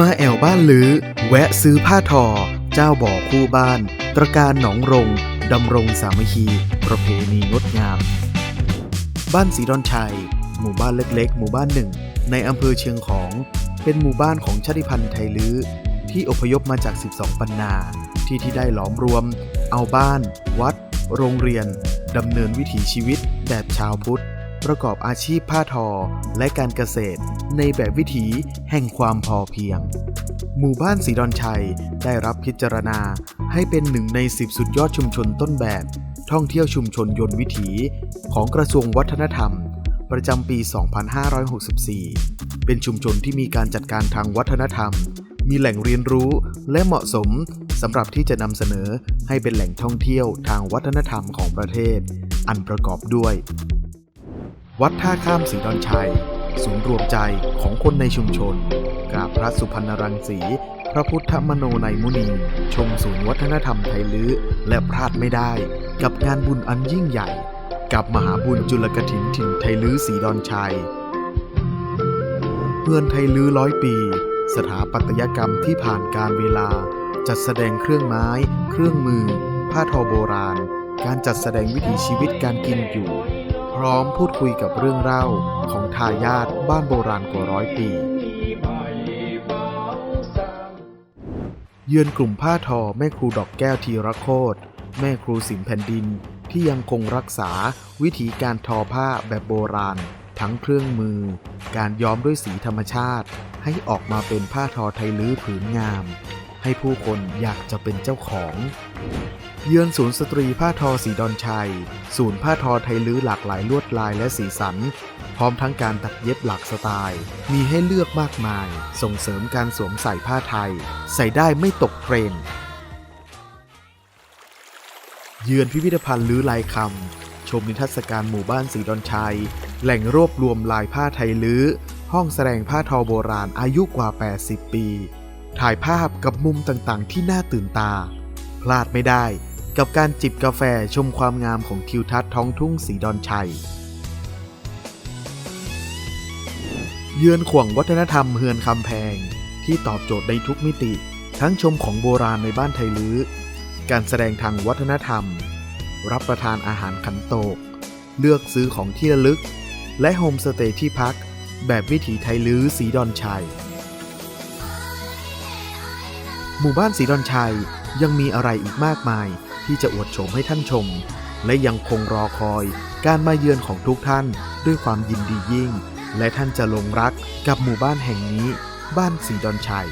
มาแอวบ้านลือแวะซื้อผ้าทอ เจ้าบ่อคู่บ้าน ตระการหนองรงดำรงสามัคคี ประเพณีงดงาม บ้านสีดอนชัย หมู่บ้านเล็กๆ หมู่บ้านหนึ่ง ในอำเภอเชียงของ เป็นหมู่บ้านของชาติพันธุ์ไทยลื้อที่อพยพมาจาก 12 ปันนา ที่ที่ได้หลอมรวม เอาบ้าน วัด โรงเรียนดำเนินวิถีชีวิตแบบชาวพุทธ ประกอบอาชีพผ้าทอและการเกษตร ในแบบวิถีแห่งความพอเพียง หมู่บ้านสีดอนชัยได้รับพิจารณาให้เป็นหนึ่งใน 10 สุดยอดชุมชนต้นแบบ ท่องเที่ยวชุมชนยนต์วิถี ของกระทรวงวัฒนธรรม ประจำปี 2564 เป็นชุมชนที่มีการจัดการทางวัฒนธรรม มีแหล่งเรียนรู้และเหมาะสมสำหรับที่จะนำเสนอให้เป็นแหล่งท่องเที่ยวทางวัฒนธรรมของประเทศ อันประกอบด้วย วัดท่าข้ามสีดอนชัย ศูนย์รวมใจของคนในชุมชน กราบพระสุพรรณรังสี พระพุทธมโนในยมุนี ชมศูนย์วัฒนธรรมไทยลื้อ และพลาดไม่ได้ กับงานบุญอันยิ่งใหญ่ กับมหาบุญจุลกถินถิ่นไทยลื้อสีดอนชัย เพื่อนไทยลื้อร้อยปี สถาปัตยกรรมที่ผ่านการเวลา จัดแสดงเครื่องไม้ เครื่องมือ ผ้าทอโบราณ การจัดแสดงวิถีชีวิตการกินอยู่ พร้อมพูดคุยกับเรื่องเล่าของทายาทบ้านโบราณกว่าร้อยปี เยือนกลุ่มผ้าทอแม่ครูดอกแก้วทีรโคตแม่ครูสิมแผ่นดินที่ยังคงรักษาวิธีการทอผ้าแบบโบราณ ทั้งเครื่องมือ การย้อมด้วยสีธรรมชาติ ให้ออกมาเป็นผ้าทอไทยลื้อผืนงาม ให้ผู้คนอยากจะเป็นเจ้าของ เยือนศูนย์สตรีผ้าทอสีดอนชัย ศูนย์ผ้าทอไทยลื้อหลากหลายลวดลายและสีสัน พร้อมทั้งการตัดเย็บหลากสไตล์ มีให้เลือกมากมาย ส่งเสริมการสวมใส่ผ้าไทย ใส่ได้ไม่ตกเทรนด์เยือนพิพิธภัณฑ์ลื้อลายคำ ชมนิทรรศการหมู่บ้านสีดอนชัย แหล่งรวบรวมลายผ้าไทยลื้อ ห้องแสดงผ้าทอโบราณอายุกว่า 80 ปี ถ่ายภาพกับมุมต่างๆ ที่น่าตื่นตา พลาดไม่ได้ กับการจิบกาแฟชมความงามของทิวทัศน์ท้องทุ่งสีดอนชัย เยือนขวงวัฒนธรรมเฮือนคำแพง ที่ตอบโจทย์ในทุกมิติ ทั้งชมของโบราณในบ้านไทยลื้อ การแสดงทางวัฒนธรรม รับประทานอาหารขันโตก เลือกซื้อของที่ระลึก และโฮมสเตย์ที่พัก แบบวิถีไทยลื้อสีดอนชัย หมู่บ้านสีดอนชัยยังมีอะไรอีกมากมาย ที่จะอวดโฉมให้ท่านชม และยังคงรอคอย การมาเยือนของทุกท่านด้วยความยินดียิ่ง และท่านจะหลงรักกับหมู่บ้านแห่งนี้ บ้านสีดอนชัย